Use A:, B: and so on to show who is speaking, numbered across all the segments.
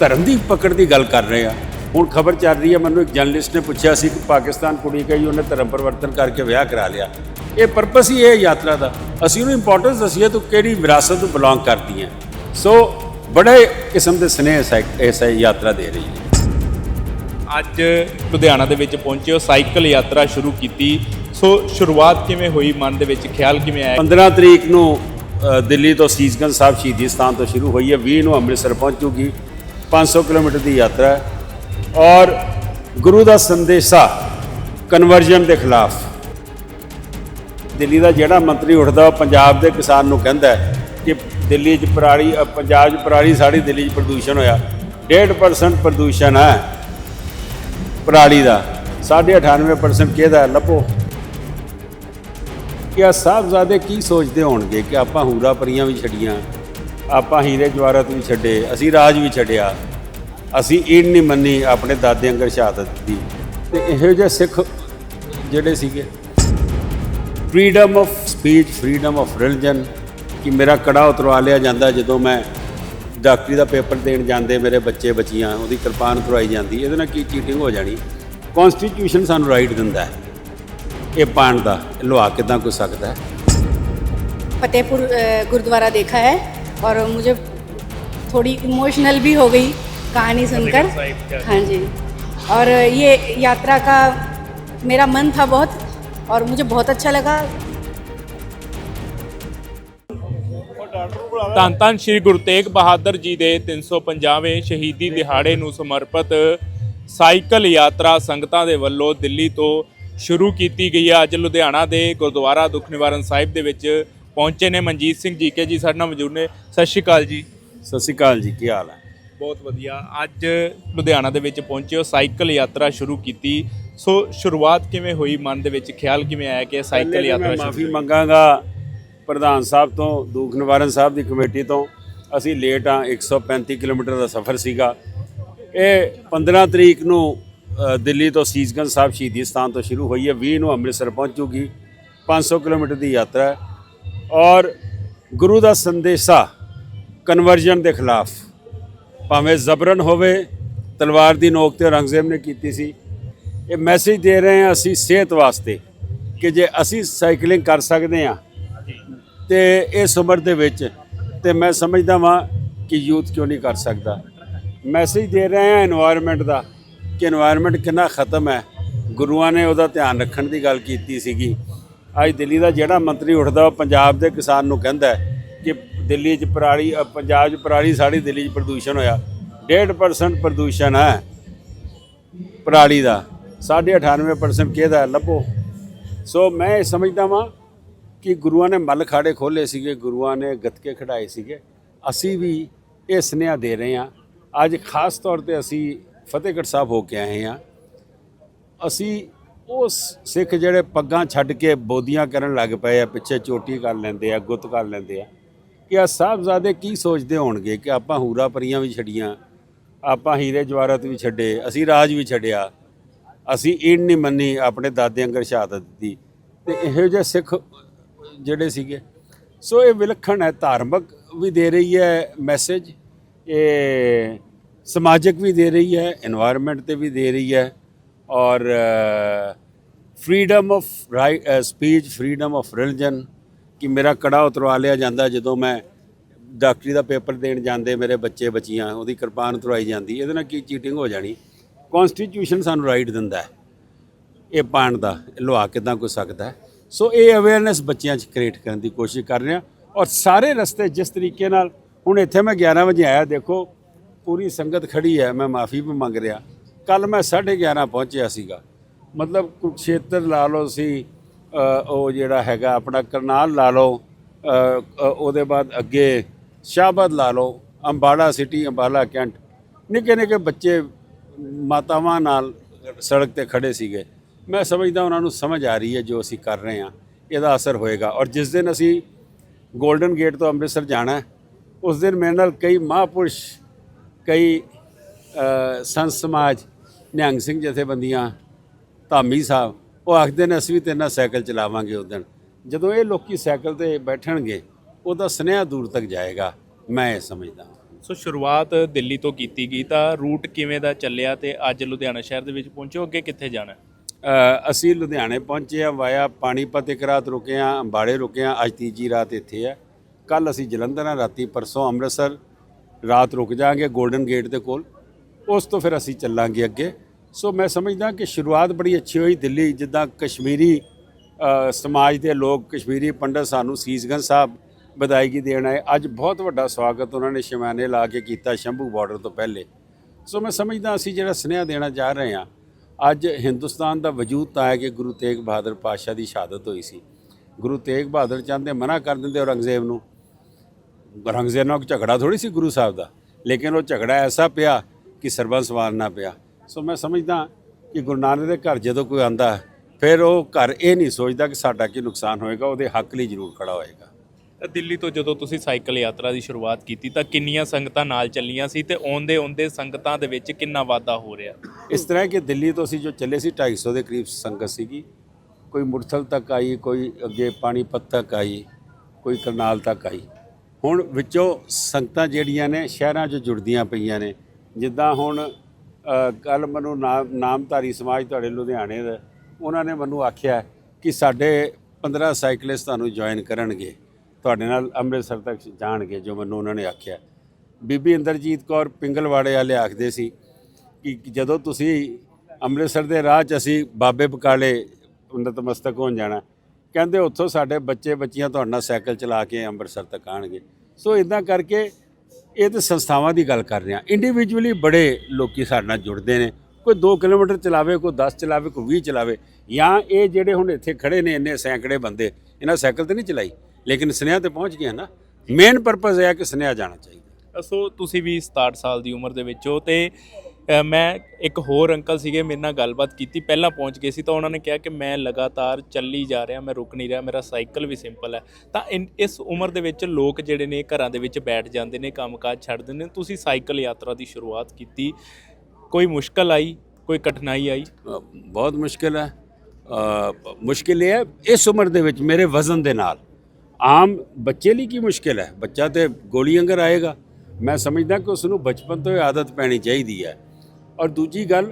A: ਧਰਮ ਦੀ ਪਕੜ ਦੀ ਗੱਲ ਕਰ ਰਹੇ ਆ। ਹੁਣ ਖਬਰ ਚੱਲ ਰਹੀ ਹੈ ਮੈਨੂੰ ਇੱਕ ਜਰਨਲਿਸਟ ਨੇ ਪੁੱਛਿਆ ਸੀ ਕਿ ਪਾਕਿਸਤਾਨ ਕੁੜੀ ਗਈ ਉਹਨੇ ਧਰਮ ਪਰਿਵਰਤਨ ਕਰਕੇ ਵਿਆਹ ਕਰਾ ਲਿਆ। ਇਹ ਪਰਪਸ ਹੀ ਇਹ ਯਾਤਰਾ ਦਾ। ਅਸੀਂ ਉਹਨੂੰ ਇੰਪੋਰਟੈਂਸ ਦਸੀਏ ਤੂੰ ਕਿਹੜੀ ਵਿਰਾਸਤ ਨੂੰ ਬਿਲੋਂਗ ਕਰਦੀ ਹੈ। ਸੋ ਬੜੇ ਕਿਸਮ ਦੇ ਸਨੇਹ ਇਸ ਇਸ ਯਾਤਰਾ ਦੇ ਰਹੀ ਹੈ।
B: ਅੱਜ ਲੁਧਿਆਣਾ ਦੇ ਵਿੱਚ ਪਹੁੰਚੇ ਹੋ ਸਾਈਕਲ ਯਾਤਰਾ ਸ਼ੁਰੂ ਕੀਤੀ। ਸੋ ਸ਼ੁਰੂਆਤ ਕਿਵੇਂ ਹੋਈ? ਮਨ ਦੇ ਵਿੱਚ ਖਿਆਲ ਕਿਵੇਂ ਆਇਆ?
A: 15 ਤਰੀਕ ਨੂੰ ਦਿੱਲੀ ਤੋਂ ਸੀਸਗੰਜ ਸਾਹਿਬ ਸ਼ਹੀਦੀ ਸਥਾਨ ਤੋਂ ਸ਼ੁਰੂ ਹੋਈ ਹੈ। 20 ਨੂੰ ਅੰਮ੍ਰਿਤਸਰ ਪਹੁੰਚੂਗੀ। 500 ਕਿਲੋਮੀਟਰ ਦੀ ਯਾਤਰਾ ਹੈ ਔਰ ਗੁਰੂ ਦਾ ਸੰਦੇਸ਼ਾ ਕਨਵਰਜਨ ਦੇ ਖਿਲਾਫ। ਦਿੱਲੀ ਦਾ ਜਿਹੜਾ ਮੰਤਰੀ ਉੱਠਦਾ ਉਹ ਪੰਜਾਬ ਦੇ ਕਿਸਾਨ ਨੂੰ ਕਹਿੰਦਾ ਕਿ ਦਿੱਲੀ 'ਚ ਪਰਾਲੀ ਪੰਜਾਬ 'ਚ ਪਰਾਲੀ ਸਾੜੀ ਦਿੱਲੀ 'ਚ ਪ੍ਰਦੂਸ਼ਣ ਹੋਇਆ। 1.5% ਪ੍ਰਦੂਸ਼ਣ ਹੈ ਪਰਾਲੀ ਦਾ। 98% ਕਿਹਦਾ ਲੱਭੋ। ਕਿ ਆ ਸਾਹਿਬਜ਼ਾਦੇ ਕੀ ਸੋਚਦੇ ਹੋਣਗੇ ਕਿ ਆਪਾਂ ਹੂਰਾ ਪਰੀਆਂ ਵੀ ਛੱਡੀਆਂ। ਆਪਾਂ ਹੀਰੇ ਜਵਾਰਤ ਵੀ ਛੱਡੇ, ਅਸੀਂ ਰਾਜ ਵੀ ਛੱਡਿਆ। ਅਸੀਂ ਈਨ ਨਹੀਂ ਮੰਨੀ, ਆਪਣੇ ਦਾਦੇ ਅੰਗਰ ਸ਼ਹਾਦਤ ਦੀ ਤੇ ਇਹੋ ਜਿਹੇ ਸਿੱਖ ਜਿਹੜੇ ਸੀਗੇ। Freedom of speech freedom of religion ਕਿ ਮੇਰਾ ਕੜਾ ਉਤਰਵਾ ਲਿਆ ਜਾਂਦਾ ਜਦੋਂ ਮੈਂ ਡਾਕਟਰੀ ਦਾ ਪੇਪਰ ਦੇਣ ਜਾਂਦੇ, ਮੇਰੇ ਬੱਚੇ ਬੱਚੀਆਂ, ਉਹਦੀ ਕਿਰਪਾਨ ਕਰਵਾਈ ਜਾਂਦੀ, ਇਹਦੇ ਨਾਲ ਕੀ ਚੀਟਿੰਗ ਹੋ ਜਾਣੀ? ਕਨਸਟੀਟਿਊਸ਼ਨ ਸਾਨੂੰ ਰਾਈਟ ਦਿੰਦਾ ਇਹ ਪਾਣ ਦਾ ਲਵਾ ਕਿਦਾਂ ਕੋਈ ਸਕਦਾ ਹੈ?
C: ਫਤਿਹਪੁਰ ਗੁਰਦੁਆਰਾ ਦੇਖਾ ਹੈ। और मुझे थोड़ी इमोशनल भी हो गई कहानी सुनकर हाँ जी और ये यात्रा का मेरा मन था बहुत और मुझे बहुत अच्छा लगा
B: ਧੰਨ ਧੰਨ ਸ੍ਰੀ ਗੁਰੂ ਤੇਗ ਬਹਾਦਰ ਜੀ ਦੇ 350ਵੇਂ ਸ਼ਹੀਦੀ ਦਿਹਾੜੇ ਨੂੰ ਸਮਰਪਿਤ ਸਾਈਕਲ ਯਾਤਰਾ ਸੰਗਤਾਂ ਦੇ ਵੱਲੋਂ ਦਿੱਲੀ ਤੋਂ ਸ਼ੁਰੂ ਕੀਤੀ ਗਈ ਹੈ ਅੱਜ ਲੁਧਿਆਣਾ ਦੇ ਗੁਰਦੁਆਰਾ ਦੁੱਖ ਨਿਵਾਰਨ ਸਾਹਿਬ ਦੇ ਵਿੱਚ ਪਹੁੰਚੇ ਨੇ ਮਨਜੀਤ ਸਿੰਘ ਜੀਕੇ ਜੀ ਸਾਡੇ ਨਾਲ ਮੌਜੂਦ ਨੇ। ਸਤਿ ਸ਼੍ਰੀ ਅਕਾਲ ਜੀ।
A: ਸਤਿ ਸ਼੍ਰੀ ਅਕਾਲ ਜੀ ਕੀ ਹਾਲ ਹੈ?
B: ਬਹੁਤ ਵਧੀਆ। ਅੱਜ ਲੁਧਿਆਣਾ ਦੇ ਵਿੱਚ ਪਹੁੰਚੇ ਹੋ ਸਾਈਕਲ ਯਾਤਰਾ ਸ਼ੁਰੂ ਕੀਤੀ। ਸੋ ਸ਼ੁਰੂਆਤ ਕਿਵੇਂ ਹੋਈ? ਮਨ ਦੇ ਵਿੱਚ ਖਿਆਲ ਕਿਵੇਂ ਆਇਆ ਕਿ ਸਾਈਕਲ ਯਾਤਰਾ
A: ਮੈਂ
B: ਸ਼ੁਰੂ
A: ਮਾਫੀ ਮੰਗਾਂਗਾ ਪ੍ਰਧਾਨ ਸਾਹਿਬ ਤੋਂ ਦੂਖ ਨਿਵਾਰਨ ਸਾਹਿਬ ਦੀ ਕਮੇਟੀ ਤੋਂ। ਅਸੀਂ ਲੇਟ ਆ 135 ਕਿਲੋਮੀਟਰ ਦਾ ਸਫ਼ਰ ਸੀਗਾ। ਇਹ 15 ਤਰੀਕ ਨੂੰ ਦਿੱਲੀ ਤੋਂ ਸੀਸਗੰਜ ਸਾਹਿਬ ਸ਼ਹੀਦੀ ਸਥਾਨ ਤੋਂ ਸ਼ੁਰੂ ਹੋਈ ਹੈ। 20 ਨੂੰ ਅੰਮ੍ਰਿਤਸਰ ਪਹੁੰਚੂਗੀ। 500 ਕਿਲੋਮੀਟਰ ਦੀ ਯਾਤਰਾ ਹੈ। ਔਰ ਗੁਰੂ ਦਾ ਸੰਦੇਸ਼ਾ ਕਨਵਰਜਨ ਦੇ ਖਿਲਾਫ, ਭਾਵੇਂ ਜ਼ਬਰਨ ਹੋਵੇ, ਤਲਵਾਰ ਦੀ ਨੋਕ ਤੇ ਰੰਗਜ਼ੇਬ ਨੇ ਕੀਤੀ ਸੀ। ਇਹ ਮੈਸੇਜ ਦੇ ਰਹੇ ਹਾਂ ਅਸੀਂ ਸਿਹਤ ਵਾਸਤੇ ਕਿ ਜੇ ਅਸੀਂ ਸਾਈਕਲਿੰਗ ਕਰ ਸਕਦੇ ਹਾਂ ਤੇ ਇਸ ਉਮਰ ਦੇ ਵਿੱਚ, ਤੇ ਮੈਂ ਸਮਝਦਾ ਵਾਂ ਕਿ ਯੂਥ ਕਿਉਂ ਨਹੀਂ ਕਰ ਸਕਦਾ। ਮੈਸੇਜ ਦੇ ਰਹੇ ਹਾਂ এনवायरमेंट ਦਾ ਕਿ এনवायरमेंट ਕਿੰਨਾ ਖਤਮ ਹੈ। ਗੁਰੂਆਂ ਨੇ ਉਹਦਾ ਧਿਆਨ ਰੱਖਣ ਦੀ ਗੱਲ ਕੀਤੀ ਸੀਗੀ। ਅੱਜ ਦਿੱਲੀ ਦਾ ਜਿਹੜਾ ਮੰਤਰੀ ਉੱਠਦਾ ਉਹ ਪੰਜਾਬ ਦੇ ਕਿਸਾਨ ਨੂੰ ਕਹਿੰਦਾ ਕਿ ਦਿੱਲੀ 'ਚ ਪਰਾਲੀ ਪੰਜਾਬ 'ਚ ਪਰਾਲੀ ਸਾੜੀ ਦਿੱਲੀ 'ਚ ਪ੍ਰਦੂਸ਼ਣ ਹੋਇਆ। 1.5% ਪ੍ਰਦੂਸ਼ਣ ਹੈ ਪਰਾਲੀ ਦਾ। 98% ਕਿਹਦਾ ਲੱਭੋ। ਸੋ ਮੈਂ ਇਹ ਸਮਝਦਾ ਵਾਂ ਕਿ ਗੁਰੂਆਂ ਨੇ ਮੱਲ ਖਾੜੇ ਖੋਲੇ ਸੀਗੇ, ਗੁਰੂਆਂ ਨੇ ਗੱਤਕੇ ਖੜਾਏ ਸੀਗੇ। ਅਸੀਂ ਵੀ ਇਹ ਸੁਨੇਹਾ ਦੇ ਰਹੇ ਹਾਂ। ਅੱਜ ਖਾਸ ਤੌਰ ਤੇ ਅਸੀਂ ਫਤਿਹਗੜ੍ਹ ਸਾਹਿਬ ਹੋ ਕੇ ਆਏ ਹਾਂ। ਅਸੀਂ ਉਹ ਸਿੱਖ ਜਿਹੜੇ ਪੱਗਾਂ ਛੱਡ ਕੇ ਬੋਦੀਆਂ ਕਰਨ ਲੱਗ ਪਏ ਆ, ਪਿੱਛੇ ਚੋਟੀ ਕਰ ਲੈਂਦੇ ਆ, ਗੁੱਤ ਕਰ ਲੈਂਦੇ ਆ, ਕਿ ਆ ਸਾਹਿਬਜ਼ਾਦੇ ਕੀ ਸੋਚਦੇ ਹੋਣਗੇ ਕਿ ਆਪਾਂ ਹੂਰਾ ਪਰੀਆਂ ਵੀ ਛੱਡੀਆਂ, ਆਪਾਂ ਹੀਰੇ ਜਵਾਰਤ ਵੀ ਛੱਡੇ, ਅਸੀਂ ਰਾਜ ਵੀ ਛੱਡਿਆ, ਅਸੀਂ ਈਣ ਨਹੀਂ ਮੰਨੀ, ਆਪਣੇ ਦਾਦੇ ਅੰਗਰ ਸ਼ਹਾਦਤ ਦਿੱਤੀ। ਤੇ ਇਹੋ ਜਿਹੇ ਸਿੱਖ ਜਿਹੜੇ ਸੀਗੇ। ਸੋ ਇਹ ਵਿਲੱਖਣ ਹੈ, ਧਾਰਮਿਕ ਵੀ ਦੇ ਰਹੀ ਹੈ ਮੈਸੇਜ ਇਹ ਸਮਾਜਿਕ ਵੀ ਦੇ ਰਹੀ ਹੈ এনवायरमेंट ਤੇ ਵੀ ਦੇ ਰਹੀ ਹੈ। ਔਰ freedom of right speech freedom of religion ਕਿ ਮੇਰਾ ਕੜਾ ਉਤਰਵਾ ਲਿਆ ਜਾਂਦਾ ਜਦੋਂ ਮੈਂ ਡਾਕਟਰੀ ਦਾ ਪੇਪਰ ਦੇਣ ਜਾਂਦੇ ਮੇਰੇ ਬੱਚੇ ਬੱਚੀਆਂ, ਉਹਦੀ ਕਿਰਪਾਨ ਉਤਰਵਾਈ ਜਾਂਦੀ, ਇਹਦੇ ਨਾਲ ਕੀ ਚੀਟਿੰਗ ਹੋ ਜਾਣੀ? ਕਨਸਟੀਟਿਊਸ਼ਨ ਸਾਨੂੰ ਰਾਈਟ ਦਿੰਦਾ ਹੈ। ਇਹ ਪਾਣ ਦਾ ਲਵਾ ਕਿਦਾਂ ਕੋਈ ਸਕਦਾ ਸੋ ਇਹ ਅਵੇਅਰਨੈਸ ਬੱਚਿਆਂ 'ਚ ਕ੍ਰੀਏਟ ਕਰਨ ਦੀ ਕੋਸ਼ਿਸ਼ ਕਰ ਰਿਹਾ ਔਰ ਸਾਰੇ ਰਸਤੇ ਜਿਸ ਤਰੀਕੇ ਨਾਲ, ਹੁਣ ਇੱਥੇ ਮੈਂ 11 ਵਜੇ ਆਇਆ, ਦੇਖੋ, ਪੂਰੀ ਸੰਗਤ ਖੜੀ ਹੈ, ਮੈਂ ਮਾਫੀ ਵੀ ਮੰਗ ਰਿਹਾ। ਕੱਲ ਮੈਂ 11:30 ਪਹੁੰਚਿਆ ਸੀਗਾ। ਮਤਲਬ ਕੁਰਕਸ਼ੇਤਰ ਲਾ ਲਓ ਸੀ ਉਹ ਜਿਹੜਾ ਹੈਗਾ ਆਪਣਾ ਕਰਨਾਲ ਲਾ ਲਓ ਉਹਦੇ ਬਾਅਦ ਅੱਗੇ ਸ਼ਾਹਬਾਦ ਲਾ ਲਓ ਅੰਬਾਲਾ ਸਿਟੀ ਅੰਬਾਲਾ ਕੈਂਟ। ਨਿੱਕੇ ਨਿੱਕੇ ਬੱਚੇ ਮਾਤਾਵਾਂ ਨਾਲ ਸੜਕ ਤੇ ਖੜੇ ਸੀਗੇ। ਮੈਂ ਸਮਝਦਾ ਉਹਨਾਂ ਨੂੰ ਸਮਝ ਆ ਰਹੀ ਹੈ ਜੋ ਅਸੀਂ ਕਰ ਰਹੇ ਹਾਂ ਇਹਦਾ ਅਸਰ ਹੋਏਗਾ। ਔਰ ਜਿਸ ਦਿਨ ਅਸੀਂ ਗੋਲਡਨ ਗੇਟ ਤੋਂ ਅੰਮ੍ਰਿਤਸਰ ਜਾਣਾ ਉਸ ਦਿਨ ਮੇਰੇ ਨਾਲ ਕਈ ਮਹਾਂਪੁਰਸ਼ ਕਈ ਅ, ਸੰਤ ਸਮਾਜ ਨਿਹੰਗ ਸਿੰਘ ਜਥੇਬੰਦੀਆਂ ਧਾਮੀ ਸਾਹਿਬ ਉਹ ਆਖਦੇ ਨੇ ਅਸੀਂ ਵੀ ਤੇਰੇ ਨਾਲ ਸਾਈਕਲ ਚਲਾਵਾਂਗੇ ਉਸ ਦਿਨ। ਜਦੋਂ ਇਹ ਲੋਕੀ ਸਾਈਕਲ ਤੇ ਬੈਠਣਗੇ ਉਹਦਾ ਸੁਨੇਹਾ ਦੂਰ ਤੱਕ ਜਾਏਗਾ ਮੈਂ ਇਹ ਸਮਝਦਾ
B: ਸੋ ਸ਼ੁਰੂਆਤ ਦਿੱਲੀ ਤੋਂ ਕੀਤੀ ਗਈ ਤਾਂ ਰੂਟ ਕਿਵੇਂ ਦਾ ਚੱਲਿਆ ਤੇ ਅੱਜ ਲੁਧਿਆਣਾ ਸ਼ਹਿਰ ਦੇ ਵਿੱਚ ਪਹੁੰਚੋ ਅੱਗੇ ਕਿੱਥੇ ਜਾਣਾ?
A: ਅਸੀਂ ਲੁਧਿਆਣੇ ਪਹੁੰਚੇ ਆ ਵਾਇਆ ਪਾਣੀਪਤ ਇੱਕ ਰਾਤ ਰੁਕੇ ਆ ਅੰਬਾੜੇ ਰੁਕੇ ਆ ਅੱਜ ਤੀਜੀ ਰਾਤ ਇੱਥੇ ਆ ਕੱਲ ਅਸੀਂ ਜਲੰਧਰ ਆ ਰਾਤੀ ਪਰਸੋਂ ਅੰਮ੍ਰਿਤਸਰ ਰਾਤ ਰੁਕ ਜਾਾਂਗੇ 골ਡਨ ਗੇਟ ਦੇ ਕੋਲ। ਉਸ ਤੋਂ ਫਿਰ ਅਸੀਂ ਚੱਲਾਂਗੇ ਅੱਗੇ। ਸੋ ਮੈਂ ਸਮਝਦਾ ਕਿ ਸ਼ੁਰੂਆਤ ਬੜੀ ਅੱਛੀ ਹੋਈ ਦਿੱਲੀ, ਜਿੱਦਾਂ ਕਸ਼ਮੀਰੀ ਸਮਾਜ ਦੇ ਲੋਕ, ਕਸ਼ਮੀਰੀ ਪੰਡਤ ਸਾਨੂੰ ਸੀਸਗੰਜ ਸਾਹਿਬ ਵਿਦਾਇਗੀ ਦੇਣ ਆਏ। ਅੱਜ ਬਹੁਤ ਵੱਡਾ ਸਵਾਗਤ ਉਹਨਾਂ ਨੇ ਸ਼ਮਾਨੇ ਲਾ ਕੇ ਕੀਤਾ ਸ਼ੰਭੂ ਬਾਰਡਰ ਤੋਂ ਪਹਿਲੇ। ਸੋ ਮੈਂ ਸਮਝਦਾ ਅਸੀਂ ਜਿਹੜਾ ਸੁਨੇਹਾ ਦੇਣਾ ਚਾਹ ਰਹੇ ਹਾਂ, ਅੱਜ ਹਿੰਦੁਸਤਾਨ ਦਾ ਵਜੂਦ ਤਾਂ ਹੈ ਕਿ ਗੁਰੂ ਤੇਗ ਬਹਾਦਰ ਪਾਤਸ਼ਾਹ ਦੀ ਸ਼ਹਾਦਤ ਹੋਈ ਸੀ। ਗੁਰੂ ਤੇਗ ਬਹਾਦਰ ਚਾਹੁੰਦੇ ਮਨਾ ਕਰ ਦਿੰਦੇ ਔਰੰਗਜ਼ੇਬ ਨੂੰ। ਔਰੰਗਜ਼ੇਬ ਨਾਲ ਕੋਈ ਝਗੜਾ ਥੋੜੀ ਸੀ ਗੁਰੂ ਸਾਹਿਬ ਦਾ, ਲੇਕਿਨ ਉਹ ਝਗੜਾ ਐਸਾ ਪਿਆ ਕਿ ਸਰਬੰਸ ਵਾਰਨਾ ਪਿਆ। ਸੋ ਮੈਂ ਸਮਝਦਾ ਕਿ ਗੁਰੂ ਨਾਨਕ ਦੇ ਘਰ ਜਦੋਂ ਕੋਈ ਆਂਦਾ ਫਿਰ ਉਹ ਘਰ ਇਹ ਨਹੀਂ ਸੋਚਦਾ ਕਿ ਸਾਡਾ ਕੀ ਨੁਕਸਾਨ ਹੋਏਗਾ ਉਹਦੇ ਹੱਕ ਲਈ ਜ਼ਰੂਰ ਖੜਾ ਹੋਏਗਾ।
B: ਤਾਂ ਦਿੱਲੀ ਤੋਂ ਜਦੋਂ ਤੁਸੀਂ ਸਾਈਕਲ ਯਾਤਰਾ ਦੀ ਸ਼ੁਰੂਆਤ ਕੀਤੀ ਤਾਂ ਕਿੰਨੀਆਂ ਸੰਗਤਾਂ ਨਾਲ ਚੱਲੀਆਂ ਸੀ ਤੇ ਆਉਂਦੇ ਆਉਂਦੇ ਸੰਗਤਾਂ ਦੇ ਵਿੱਚ ਕਿੰਨਾ ਵਾਧਾ ਹੋ ਰਿਹਾ?
A: ਇਸ ਤਰ੍ਹਾਂ ਕਿ ਦਿੱਲੀ ਤੋਂ ਅਸੀਂ ਜੋ ਚੱਲੇ ਸੀ 250 ਦੇ ਕਰੀਬ ਸੰਗਤ ਸੀਗੀ। ਕੋਈ ਮੁਰਥਲ ਤੱਕ ਆਈ ਕੋਈ ਅੱਗੇ ਪਾਣੀਪਤ ਤੱਕ ਆਈ ਕੋਈ ਕਰਨਾਲ ਤੱਕ ਆਈ। ਹੁਣ ਵਿੱਚੋਂ ਸੰਗਤਾਂ ਜਿਹੜੀਆਂ ਨੇ ਸ਼ਹਿਰਾਂ 'ਚ ਜੁੜਦੀਆਂ ਪਈਆਂ ਨੇ। ਜਿੱਦਾਂ ਹੁਣ ਕੱਲ ਮੈਨੂੰ ਨਾਮ ਨਾਮਧਾਰੀ ਸਮਾਜ ਤੁਹਾਡੇ ਲੁਧਿਆਣੇ ਦਾ, ਉਹਨਾਂ ਨੇ ਮੈਨੂੰ ਆਖਿਆ ਕਿ ਸਾਡੇ 15 ਸਾਈਕਲਿਸਟ ਤੁਹਾਨੂੰ ਜੁਆਇਨ ਕਰਨਗੇ। ਤੁਹਾਡੇ ਨਾਲ ਅੰਮ੍ਰਿਤਸਰ ਤੱਕ ਜਾਣਗੇ, ਜੋ ਮੈਨੂੰ ਉਹਨਾਂ ਨੇ ਆਖਿਆ। ਬੀਬੀ ਇੰਦਰਜੀਤ ਕੌਰ ਪਿੰਗਲਵਾੜੇ ਵਾਲੇ ਆਖਦੇ ਸੀ ਕਿ ਜਦੋਂ ਤੁਸੀਂ ਅੰਮ੍ਰਿਤਸਰ ਦੇ ਰਾਹ 'ਚ ਅਸੀਂ ਬਾਬੇ ਬਕਾਲੇ ਨਤਮਸਤਕ ਹੋਣ ਜਾਣਾ, ਕਹਿੰਦੇ ਉੱਥੋਂ ਸਾਡੇ ਬੱਚੇ ਬੱਚੀਆਂ ਤੁਹਾਡੇ ਨਾਲ ਸਾਈਕਲ ਚਲਾ ਕੇ ਅੰਮ੍ਰਿਤਸਰ ਤੱਕ ਆਣਗੇ ਸੋ ਇਦਾਂ ਕਰਕੇ ਇਹ ਤਾਂ ਸੰਸਥਾਵਾਂ ਦੀ ਗੱਲ ਕਰ ਰਹੇ ਹਾਂ। ਇੰਡੀਵਿਜੂਅਲੀ ਬੜੇ ਲੋਕੀ ਸਾਡੇ ਨਾਲ ਜੁੜਦੇ ਨੇ। ਕੋਈ 2 ਕਿਲੋਮੀਟਰ ਚਲਾਵੇ, ਕੋਈ 10 ਚਲਾਵੇ, ਕੋਈ 20 ਚਲਾਵੇ ਜਾਂ ਇਹ ਜਿਹੜੇ ਹੁਣ ਇੱਥੇ ਖੜੇ ਨੇ ਇੰਨੇ ਸੈਂਕੜੇ ਬੰਦੇ, ਇਹਨਾਂ ਸਾਈਕਲ ਤੇ ਨਹੀਂ ਚਲਾਈ, ਲੇਕਿਨ ਸੁਨੇਹਾ ਤੇ ਪਹੁੰਚ ਗਿਆ ਨਾ। ਮੇਨ ਪਰਪਸ ਇਹ ਹੈ ਕਿ ਸੁਨੇਹਾ ਜਾਣਾ ਚਾਹੀਦਾ।
B: ਸੋ ਤੁਸੀਂ ਵੀ 67 ਸਾਲ ਦੀ ਉਮਰ ਦੇ ਵਿੱਚ ਹੋ ਤੇ ਮੈਂ ਇੱਕ ਹੋਰ ਅੰਕਲ ਸੀਗੇ, ਮੇਰੇ ਨਾਲ ਗੱਲਬਾਤ ਕੀਤੀ, ਪਹਿਲਾਂ ਪਹੁੰਚ ਗਏ ਸੀ ਤਾਂ ਉਹਨਾਂ ਨੇ ਕਿਹਾ ਕਿ ਮੈਂ ਲਗਾਤਾਰ ਚੱਲੀ ਜਾ ਰਿਹਾ, ਮੈਂ ਰੁਕ ਨਹੀਂ ਰਿਹਾ, ਮੇਰਾ ਸਾਈਕਲ ਵੀ ਸਿੰਪਲ ਹੈ। ਤਾਂ ਇਨ- ਇਸ ਉਮਰ ਦੇ ਵਿੱਚ ਲੋਕ ਜਿਹੜੇ ਨੇ ਘਰਾਂ ਦੇ ਵਿੱਚ ਬੈਠ ਜਾਂਦੇ ਨੇ, ਕੰਮਕਾਜ ਛੱਡ ਦਿੰਦੇ ਨੇ, ਤੁਸੀਂ ਸਾਈਕਲ ਯਾਤਰਾ ਦੀ ਸ਼ੁਰੂਆਤ ਕੀਤੀ। ਕੋਈ ਮੁਸ਼ਕਲ ਆਈ? ਕੋਈ ਕਠਿਨਾਈ ਆਈ?
A: ਬਹੁਤ ਮੁਸ਼ਕਿਲ ਹੈ। ਮੁਸ਼ਕਿਲ ਇਹ ਹੈ, ਇਸ ਉਮਰ ਦੇ ਵਿੱਚ ਮੇਰੇ ਵਜ਼ਨ ਦੇ ਨਾਲ, ਆਮ ਬੱਚੇ ਲਈ ਕੀ ਮੁਸ਼ਕਿਲ ਹੈ? ਬੱਚਾ ਤੇ ਗੋਲੀ ਅੰਗਰ ਆਏਗਾ। ਮੈਂ ਸਮਝਦਾ ਕਿ ਉਸ ਨੂੰ ਬਚਪਨ ਤੋਂ ਹੀ ਆਦਤ ਪੈਣੀ ਚਾਹੀਦੀ ਹੈ। ਔਰ ਦੂਜੀ ਗੱਲ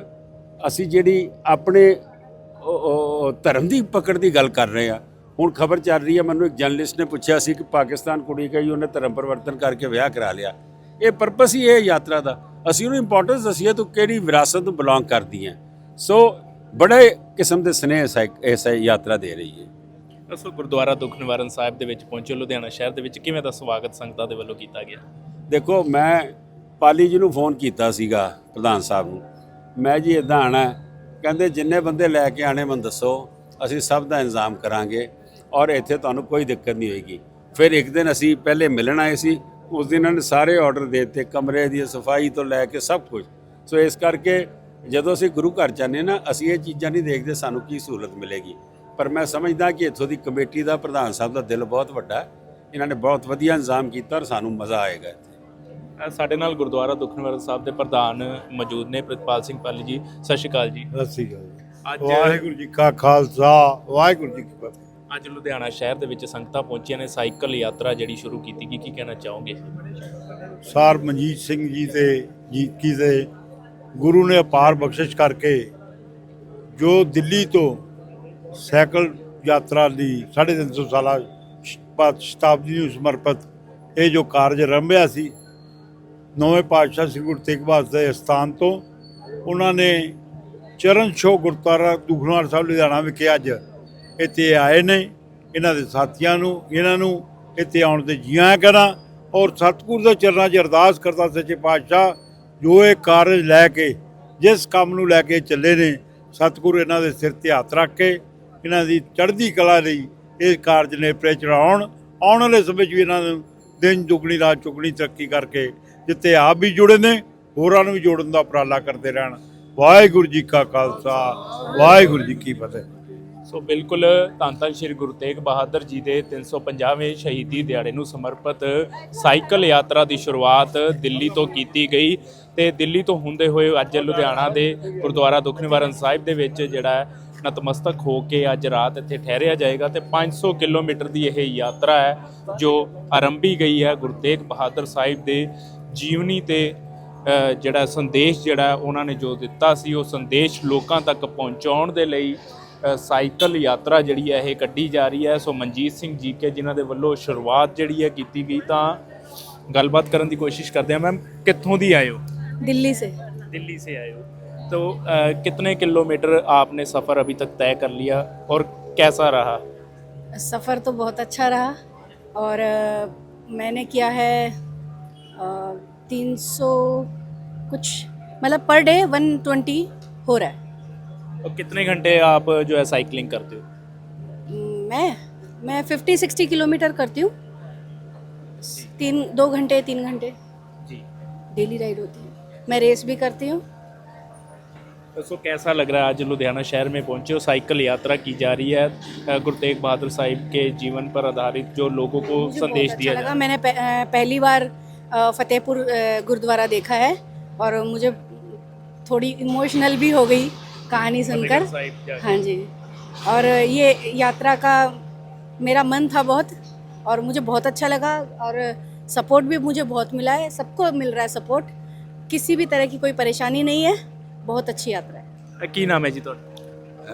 A: ਅਸੀਂ ਜਿਹੜੀ ਆਪਣੇ ਧਰਮ ਦੀ ਪਕੜ ਦੀ ਗੱਲ ਕਰ ਰਹੇ ਆ। ਹੁਣ ਖਬਰ ਚੱਲ ਰਹੀ ਹੈ ਮੈਨੂੰ ਇੱਕ ਜਰਨਲਿਸਟ ਨੇ ਪੁੱਛਿਆ ਸੀ ਕਿ ਪਾਕਿਸਤਾਨ ਕੁੜੀ ਕਹੀ ਉਹਨੇ ਧਰਮ ਪਰਿਵਰਤਨ ਕਰਕੇ ਵਿਆਹ ਕਰਾ ਲਿਆ। ਇਹ ਪਰਪਸ ਹੀ ਇਹ ਯਾਤਰਾ ਦਾ। ਅਸੀਂ ਉਹਨੂੰ ਇੰਪੋਰਟੈਂਸ ਦਸੀਏ ਤੂੰ ਕਿਹੜੀ ਵਿਰਾਸਤ ਨੂੰ ਬਿਲੋਂਗ ਕਰਦੀ ਹੈ ਸੋ ਬੜੇ ਕਿਸਮ ਦੇ ਸਨੇਹ ਇਸ ਯਾਤਰਾ ਦੇ ਰਹੀ ਹੈ
B: ਦੱਸੋ ਗੁਰਦੁਆਰਾ ਦੁੱਖ ਨਿਵਾਰਨ ਸਾਹਿਬ ਦੇ ਵਿੱਚ ਪਹੁੰਚੇ ਲੁਧਿਆਣਾ ਸ਼ਹਿਰ ਦੇ ਵਿੱਚ ਕਿਵੇਂ ਦਾ ਸਵਾਗਤ ਸੰਗਤਾਂ ਦੇ ਵੱਲੋਂ ਕੀਤਾ ਗਿਆ?
A: ਦੇਖੋ ਮੈਂ ਪਾਲੀ ਜੀ ਨੂੰ ਫੋਨ ਕੀਤਾ ਸੀਗਾ ਪ੍ਰਧਾਨ ਸਾਹਿਬ ਨੂੰ। ਮੈਂ ਜੀ ਇਦਾਂ ਆਣਾ ਕਹਿੰਦੇ ਜਿੰਨੇ ਬੰਦੇ ਲੈ ਕੇ ਆਣੇ ਮੈਨੂੰ ਦੱਸੋ। ਅਸੀਂ ਸਭ ਦਾ ਇੰਤਜ਼ਾਮ ਕਰਾਂਗੇ ਔਰ ਇੱਥੇ ਤੁਹਾਨੂੰ ਕੋਈ ਦਿੱਕਤ ਨਹੀਂ ਹੋਏਗੀ। ਫਿਰ ਇੱਕ ਦਿਨ ਅਸੀਂ ਪਹਿਲੇ ਮਿਲਣ ਆਏ ਸੀ। ਉਸ ਦਿਨ ਇਹਨਾਂ ਨੇ ਸਾਰੇ ਆਰਡਰ ਦੇ ਦਿੱਤੇ, ਕਮਰੇ ਦੀ ਸਫ਼ਾਈ ਤੋਂ ਲੈ ਕੇ ਸਭ ਕੁਝ। ਸੋ ਇਸ ਕਰਕੇ ਜਦੋਂ ਅਸੀਂ ਗੁਰੂ ਘਰ ਜਾਂਦੇ ਨਾ, ਅਸੀਂ ਇਹ ਚੀਜ਼ਾਂ ਨਹੀਂ ਦੇਖਦੇ ਸਾਨੂੰ ਕੀ ਸਹੂਲਤ ਮਿਲੇਗੀ। ਪਰ ਮੈਂ ਸਮਝਦਾ ਕਿ ਇੱਥੋਂ ਦੀ ਕਮੇਟੀ ਦਾ ਪ੍ਰਧਾਨ ਸਾਹਿਬ ਦਾ ਦਿਲ ਬਹੁਤ ਵੱਡਾ ਹੈ। ਇਹਨਾਂ ਨੇ ਬਹੁਤ ਵਧੀਆ ਇੰਤਜ਼ਾਮ ਕੀਤਾ ਔਰ ਸਾਨੂੰ ਮਜ਼ਾ ਆਏਗਾ
B: ਸਾਡੇ ਨਾਲ ਗੁਰਦੁਆਰਾ ਦੁੱਖ ਨਿਵਾਰਨ ਸਾਹਿਬ ਦੇ ਪ੍ਰਧਾਨ ਮੌਜੂਦ ਨੇ ਪ੍ਰਿਤਪਾਲ ਸਿੰਘ ਪਾਲੀ ਜੀ। ਸਤਿ ਸ਼੍ਰੀ ਅਕਾਲ ਜੀ।
D: ਸਤਿ ਸ਼੍ਰੀ ਅਕਾਲ।
B: ਅੱਜ
D: ਵਾਹਿਗੁਰੂ ਜੀ ਕਾ ਖਾਲਸਾ ਵਾਹਿਗੁਰੂ ਜੀ ਕੀ ਫਤਿਹ।
B: ਅੱਜ ਲੁਧਿਆਣਾ ਸ਼ਹਿਰ ਦੇ ਵਿੱਚ ਸੰਗਤਾਂ ਪਹੁੰਚੀਆਂ ਨੇ ਸਾਈਕਲ ਯਾਤਰਾ ਜਿਹੜੀ ਸ਼ੁਰੂ ਕੀਤੀ ਗਈ ਕੀ ਕਹਿਣਾ ਚਾਹੋਗੇ?
D: ਸਾਰ ਮਨਜੀਤ ਸਿੰਘ ਜੀ ਤੇ ਜੀਤਕੀ ਦੇ ਗੁਰੂ ਨੇ ਅਪਾਰ ਬਖਸ਼ਿਸ਼ ਕਰਕੇ ਜੋ ਦਿੱਲੀ ਤੋਂ ਸਾਈਕਲ ਯਾਤਰਾ ਦੀ 350 ਸਾਲਾ ਸ਼ਤਾਬਦੀ ਨੂੰ ਸਮਰਪਿਤ ਇਹ ਜੋ ਕਾਰਜ ਆਰੰਭਿਆ ਸੀ ਨੌਵੇਂ ਪਾਤਸ਼ਾਹ ਸ੍ਰੀ ਗੁਰੂ ਤੇਗ ਬਹਾਦਰ ਦੇ ਸਥਾਨ ਤੋਂ ਉਹਨਾਂ ਨੇ ਚਰਨ ਛੋਹ ਗੁਰਦੁਆਰਾ ਦੁਖਨਵਾਰ ਸਾਹਿਬ, ਲੁਧਿਆਣਾ ਵਿਖੇ ਅੱਜ ਇੱਥੇ ਆਏ ਨੇ। ਇਹਨਾਂ ਦੇ ਸਾਥੀਆਂ ਨੂੰ, ਇਹਨਾਂ ਨੂੰ ਇੱਥੇ ਆਉਣ ਤੇ ਜੀਆਂ ਕਰਾਂ ਔਰ ਸਤਿਗੁਰ ਦੇ ਚਰਨਾਂ 'ਚ ਅਰਦਾਸ ਕਰਦਾ ਸੱਚੇ ਪਾਤਸ਼ਾਹ, ਜੋ ਇਹ ਕਾਰਜ ਲੈ ਕੇ, ਜਿਸ ਕੰਮ ਨੂੰ ਲੈ ਕੇ ਚੱਲੇ ਨੇ, ਸਤਿਗੁਰ ਇਹਨਾਂ ਦੇ ਸਿਰ ਤੇ ਹੱਥ ਰੱਖ ਕੇ, ਇਹਨਾਂ ਦੀ ਚੜ੍ਹਦੀ ਕਲਾ ਲਈ ਇਹ ਕਾਰਜ ਨੇ ਪ੍ਰੇਚੜਾਉਣ ਆਉਣ ਵਾਲੇ ਸਮੇਂ 'ਚ ਵੀ ਇਹਨਾਂ ਨੂੰ ਦਿਨ ਦੁਗਣੀ ਰਾਤ ਚੁਗਣੀ ਤਰੱਕੀ ਕਰਕੇ ਜਿੱਥੇ ਆਪ ਵੀ ਜੁੜੇ ਨੇ, ਹੋਰਾਂ ਨੂੰ ਵੀ ਜੋੜਨ ਦਾ ਉਪਰਾਲਾ ਕਰਦੇ ਰਹਿਣ। ਵਾਹਿਗੁਰੂ ਜੀ ਕਾ ਖਾਲਸਾ, ਵਾਹਿਗੁਰੂ ਜੀ ਕੀ ਫਤਿਹ।
B: ਸੋ ਬਿਲਕੁਲ ਧੰਨ ਧੰਨ ਸ਼੍ਰੀ ਗੁਰੂ ਤੇਗ ਬਹਾਦਰ ਜੀ ਦੇ 350ਵੇਂ ਸ਼ਹੀਦੀ ਦਿਹਾੜੇ ਨੂੰ ਸਮਰਪਿਤ ਸਾਈਕਲ ਯਾਤਰਾ ਦੀ ਸ਼ੁਰੂਆਤ ਦਿੱਲੀ ਤੋਂ ਕੀਤੀ ਗਈ ਤੇ ਦਿੱਲੀ ਤੋਂ ਹੁੰਦੇ ਹੋਏ ਅੱਜ ਲੁਧਿਆਣਾ ਦੇ ਗੁਰਦੁਆਰਾ ਦੁੱਖ ਨਿਵਾਰਨ ਸਾਹਿਬ ਦੇ ਵਿੱਚ ਜਿਹੜਾ ਹੈ, ਨਤਮਸਤਕ ਹੋ ਕੇ ਅੱਜ ਰਾਤ ਇੱਥੇ ਠਹਿਰਿਆ ਜਾਏਗਾ ਤੇ 500 ਕਿਲੋਮੀਟਰ ਦੀ ਇਹ ਯਾਤਰਾ ਹੈ, ਜੋ ਆਰੰਭੀ ਗਈ ਹੈ ਗੁਰੂ ਤੇਗ ਬਹਾਦਰ ਸਾਹਿਬ ਦੇ ਜੀਵਨੀ ਤੇ ਅ, ਜਿਹੜਾ ਸੰਦੇਸ਼ ਜਿਹੜਾ ਉਹਨਾਂ ਨੇ ਜੋ ਦਿੱਤਾ ਸੀ ਉਹ ਸੰਦੇਸ਼ ਲੋਕਾਂ ਤੱਕ ਪਹੁੰਚਾਉਣ ਦੇ ਲਈ ਅ, ਸਾਈਕਲ ਯਾਤਰਾ ਜਿਹੜੀ ਹੈ ਇਹ ਕੱਢੀ ਜਾ ਰਹੀ ਹੈ ਸੋ ਮਨਜੀਤ ਸਿੰਘ ਜੀ ਕੇ ਜਿਨ੍ਹਾਂ ਦੇ ਵੱਲੋਂ ਸ਼ੁਰੂਆਤ ਜਿਹੜੀ ਹੈ ਕੀਤੀ ਗਈ ਤਾਂ ਗੱਲਬਾਤ ਕਰਨ ਦੀ ਕੋਸ਼ਿਸ਼ ਕਰਦੇ ਹਾਂ ਮੈਮ ਕਿੱਥੋਂ ਦੀ ਆਏ ਹੋ
C: दिल्ली से
B: दिल्ली से आए हो तो अ, कितने किलोमीटर आपने सफ़र अभी तक तय कर लिया और कैसा रहा
C: सफ़र तो बहुत अच्छा रहा और अ, मैंने किया है तीन सौ कुछ मतलब पर डे वन ट्वेंटी हो रहा है।
B: और कितने घंटे आप जो है साइकिलिंग करते हो?
C: मैं मैं फिफ्टी सिक्सटी किलोमीटर करती हूँ। तीन दो घंटे तीन घंटे।
B: जी।
C: डेली राइड होती है। मैं रेस भी करती हूँ।
B: तो कैसा लग रहा है आज लुधियाना शहर में पहुँचे हो? साइकिल यात्रा की जा रही है। गुरु तेग बहादुर साहिब के जीवन पर आधारित जो लोगों को संदेश
C: बहुत
B: दिया
C: अच्छा लगा। मैंने पह- पहली बार फतेहपुर गुरुद्वारा देखा है और मुझे थोड़ी इमोशनल भी हो गई कहानी सुनकर। हाँ जी। और ये यात्रा का मेरा मन था बहुत और मुझे बहुत अच्छा लगा और सपोर्ट भी मुझे बहुत मिला है सबको मिल रहा है सपोर्ट किसी भी तरह की कोई परेशानी नहीं है बहुत अच्छी यात्रा है।
B: की नाम है जी तो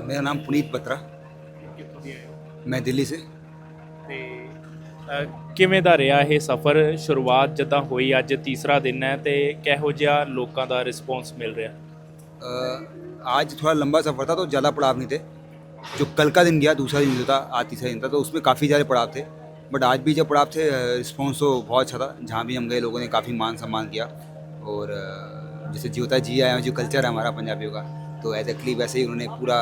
B: मेरा नाम
E: पुनीत बत्रा। मैं
B: दिल्ली से। ਕਿਵੇਂ ਦਾ ਰਿਹਾ ਇਹ ਸਫ਼ਰ ਸ਼ੁਰੂਆਤ ਜਦਾਂ ਹੋਈ ਅੱਜ ਤੀਸਰਾ ਦਿਨ ਹੈ ਤੇ ਕਿਹੋ ਜਿਹਾ ਲੋਕਾਂ ਦਾ ਰਿਸਪੌਂਸ ਮਿਲ ਰਿਹਾ
E: अ, आज थोड़ा लंबा सफ़र था तो ज़्यादा पड़ाव नहीं थे जो कल का दिन गया दूसरा दिन जो था आज तीसरा दिन था तो उसमें काफ़ी ज़्यादा पड़ाव थे बट आज भी जब पड़ाव थे रिस्पॉन्स तो बहुत अच्छा था जहाँ भी हम गए लोगों ने काफ़ी मान सम्मान किया और अ, जैसे जी होता है जी आया जो कल्चर है हमारा पंजाबियों का तो एज ए क्ली वैसे ही उन्होंने पूरा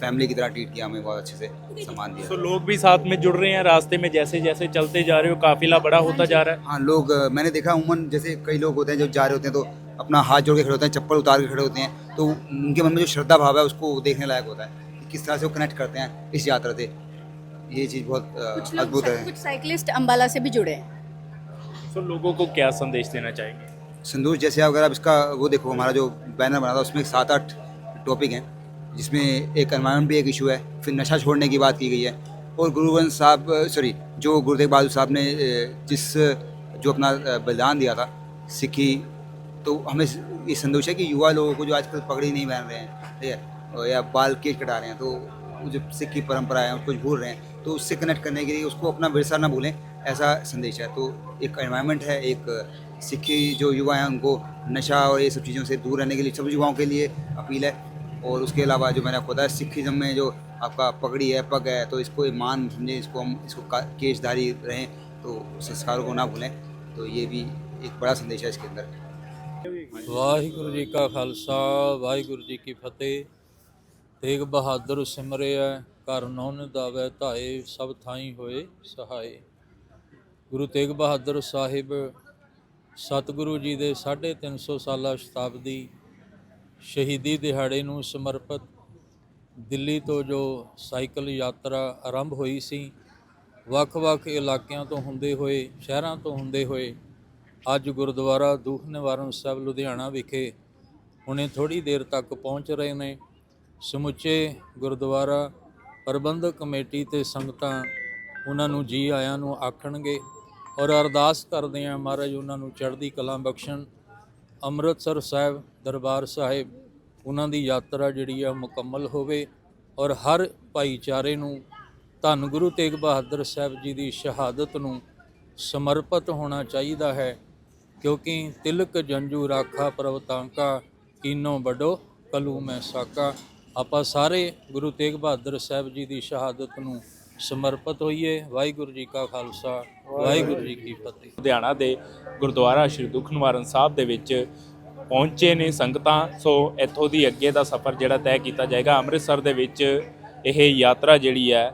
E: फैमिली की तरह ट्रीट किया हमें बहुत अच्छे से सम्मान दिया।
B: तो लोग भी साथ में जुड़ रहे हैं रास्ते में जैसे जैसे चलते जा रहे हो काफिला बड़ा होता जा रहा है।
E: हाँ लोग मैंने देखा उमन जैसे कई लोग होते हैं जब जा रहे होते हैं तो अपना हाथ जोड़ के खड़े होते हैं चप्पल उतार के खड़े होते हैं तो उनके मन में जो श्रद्धा भाव है उसको देखने लायक होता है कि किस तरह से वो कनेक्ट करते हैं इस यात्रा से। ये चीज़ बहुत अद्भुत है।
C: कुछ साइकिलिस्ट अम्बाला से भी जुड़े हैं।
B: तो लोगों को क्या संदेश देना चाहेंगे?
E: संतोष जैसे अगर आप इसका वो देखो हमारा जो बैनर बना था उसमें सात आठ टॉपिक हैं, जिसमें एक एनवायरनमेंट भी एक इशू है, फिर नशा छोड़ने की बात की गई है। और गुरुवंश साहब सॉरी जो गुरु तेग बहादुर साहब ने जिस, जो अपना बलिदान दिया था सिक्खी तो हमें ये संतोष है कि युवा लोगों को जो आजकल पगड़ी नहीं पहन रहे हैं, ठीक है या बाल केट कटा रहे हैं तो जो सिख की परंपरा है, उसको भूल रहे हैं तो उससे कनेक्ट करने के लिए उसको अपना विरसा ना भूलें, ऐसा संदेश है। तो एक एनवायरनमेंट है, एक सिक्खी जो युवा हैं, उनको नशा और ये सब चीज़ों से दूर रहने के लिए, सब युवाओं के लिए अपील है। और उसके अलावा जो मैंने आपको बताया सिखिज्म में जो आपका पगड़ी है पग है तो इसको एक मान समझें इसको हम इसको का- केशधारी रहें तो संस्कारों को ना भूलें तो ये भी एक बड़ा संदेश है इसके अंदर
F: ਵਾਹਿਗੁਰੂ ਜੀ ਕਾ ਖਾਲਸਾ ਵਾਹਿਗੁਰੂ ਜੀ ਕੀ ਫਤਿਹ ਤੇਗ ਬਹਾਦਰ ਸਿਮਰਿਆ ਘਰ ਨੌਨ ਦਾਵੇ ਧਾਏ ਸਭ ਥਾਈ ਹੋਏ ਸਹਾਏ ਗੁਰੂ ਤੇਗ ਬਹਾਦਰ ਸਾਹਿਬ ਸਤਿਗੁਰੂ ਜੀ ਦੇ 350 ਸਾਲਾ ਸ਼ਤਾਬਦੀ ਸ਼ਹੀਦੀ ਦਿਹਾੜੇ ਨੂੰ ਸਮਰਪਿਤ ਦਿੱਲੀ ਤੋਂ ਜੋ ਸਾਈਕਲ ਯਾਤਰਾ ਆਰੰਭ ਹੋਈ ਸੀ, ਵੱਖ-ਵੱਖ ਇਲਾਕਿਆਂ ਤੋਂ ਹੁੰਦੇ ਹੋਏ, ਸ਼ਹਿਰਾਂ ਤੋਂ ਹੁੰਦੇ ਹੋਏ, ਅੱਜ ਗੁਰਦੁਆਰਾ ਦੁੱਖ ਨਿਵਾਰਨ ਸਾਹਿਬ ਲੁਧਿਆਣਾ ਵਿਖੇ ਹੁਣੇ ਥੋੜੀ ਦੇਰ ਤੱਕ ਪਹੁੰਚ ਰਹੇ ਨੇ। ਸਮੁੱਚੇ ਗੁਰਦੁਆਰਾ ਪ੍ਰਬੰਧਕ ਕਮੇਟੀ ਤੇ ਸੰਗਤਾਂ ਉਹਨਾਂ ਨੂੰ ਜੀ ਆਇਆਂ ਨੂੰ ਆਖਣਗੇ ਔਰ ਅਰਦਾਸ ਕਰਦੇ ਹਾਂ ਮਹਾਰਾਜ ਉਹਨਾਂ ਨੂੰ ਚੜ੍ਹਦੀ ਕਲਾ ਬਖਸ਼ਣ। ਅੰਮ੍ਰਿਤਸਰ ਸਾਹਿਬ ਦਰਬਾਰ ਸਾਹਿਬ, ਉਹਨਾਂ ਦੀ ਯਾਤਰਾ ਜਿਹੜੀ ਆ ਮੁਕੰਮਲ ਹੋਵੇ ਔਰ ਹਰ ਭਾਈਚਾਰੇ ਨੂੰ, ਧੰਨ ਗੁਰੂ ਤੇਗ ਬਹਾਦਰ ਸਾਹਿਬ ਜੀ ਦੀ ਸ਼ਹਾਦਤ ਨੂੰ ਸਮਰਪਿਤ ਹੋਣਾ ਚਾਹੀਦਾ ਹੈ, ਕਿਉਂਕਿ ਤਿਲਕ ਜੰਜੂ ਰਾਖਾ ਪ੍ਰਵਤਾਂਕਾ, ਕੀਨੋ ਬਡੋ ਕਲੂ ਮੈਂ ਸਾਕਾ। ਆਪਾਂ ਸਾਰੇ ਗੁਰੂ ਤੇਗ ਬਹਾਦਰ ਸਾਹਿਬ ਜੀ ਦੀ ਸ਼ਹਾਦਤ ਨੂੰ ਸਮਰਪਿਤ ਹੋਈਏ। ਵਾਹਿਗੁਰੂ ਜੀ ਕਾ ਖਾਲਸਾ, ਵਾਹਿਗੁਰੂ ਜੀ ਕੀ ਫਤਿਹ।
B: ਲੁਧਿਆਣਾ ਦੇ ਗੁਰਦੁਆਰਾ ਸ਼੍ਰੀ ਦੁੱਖ ਨਿਵਾਰਨ ਸਾਹਿਬ ਦੇ ਵਿੱਚ ਪਹੁੰਚੇ ਨੇ ਸੰਗਤਾਂ, ਸੋ ਇੱਥੋਂ ਦੀ ਅੱਗੇ ਦਾ ਸਫ਼ਰ ਜਿਹੜਾ ਤੈਅ ਕੀਤਾ ਜਾਏਗਾ। ਅੰਮ੍ਰਿਤਸਰ ਦੇ ਵਿੱਚ ਇਹ ਯਾਤਰਾ ਜਿਹੜੀ ਹੈ,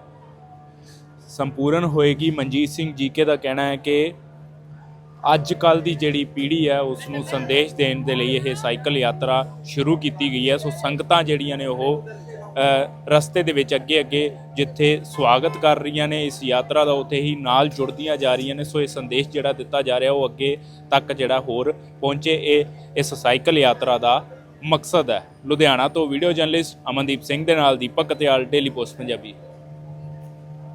B: ਸੰਪੂਰਨ ਹੋਏਗੀ। ਮਨਜੀਤ ਸਿੰਘ ਜੀਕੇ ਦਾ ਕਹਿਣਾ ਹੈ ਕਿ ਅੱਜ ਕੱਲ ਦੀ ਜਿਹੜੀ ਪੀੜ੍ਹੀ ਹੈ ਉਸ ਨੂੰ ਸੰਦੇਸ਼ ਦੇਣ ਦੇ ਲਈ ਇਹ ਸਾਈਕਲ ਯਾਤਰਾ ਸ਼ੁਰੂ ਕੀਤੀ ਗਈ ਹੈ। ਸੋ ਸੰਗਤਾਂ ਜਿਹੜੀਆਂ ਨੇ ਉਹ ਰਸਤੇ ਦੇ ਵਿੱਚ ਅੱਗੇ ਅੱਗੇ ਜਿੱਥੇ ਸਵਾਗਤ ਕਰ ਰਹੀਆਂ ਨੇ, ਇਸ ਯਾਤਰਾ ਦਾ ਉੱਥੇ ਹੀ ਨਾਲ ਜੁੜਦੀਆਂ ਜਾ ਰਹੀਆਂ ਨੇ। ਸੋ ਇਹ ਸੰਦੇਸ਼ ਜਿਹੜਾ ਦਿੱਤਾ ਜਾ ਰਿਹਾ, ਉਹ ਅੱਗੇ ਤੱਕ ਜਿਹੜਾ ਹੋਰ ਪਹੁੰਚੇ, ਇਹ ਇਸ ਸਾਈਕਲ ਯਾਤਰਾ ਦਾ ਮਕਸਦ ਹੈ। ਲੁਧਿਆਣਾ ਤੋਂ ਵੀਡੀਓ ਜਰਨਲਿਸਟ ਅਮਨਦੀਪ ਸਿੰਘ ਦੇ ਨਾਲ ਦੀਪਕ ਕਤਿਆਲ ਡੇਲੀ ਪੋਸਟ ਪੰਜਾਬੀ।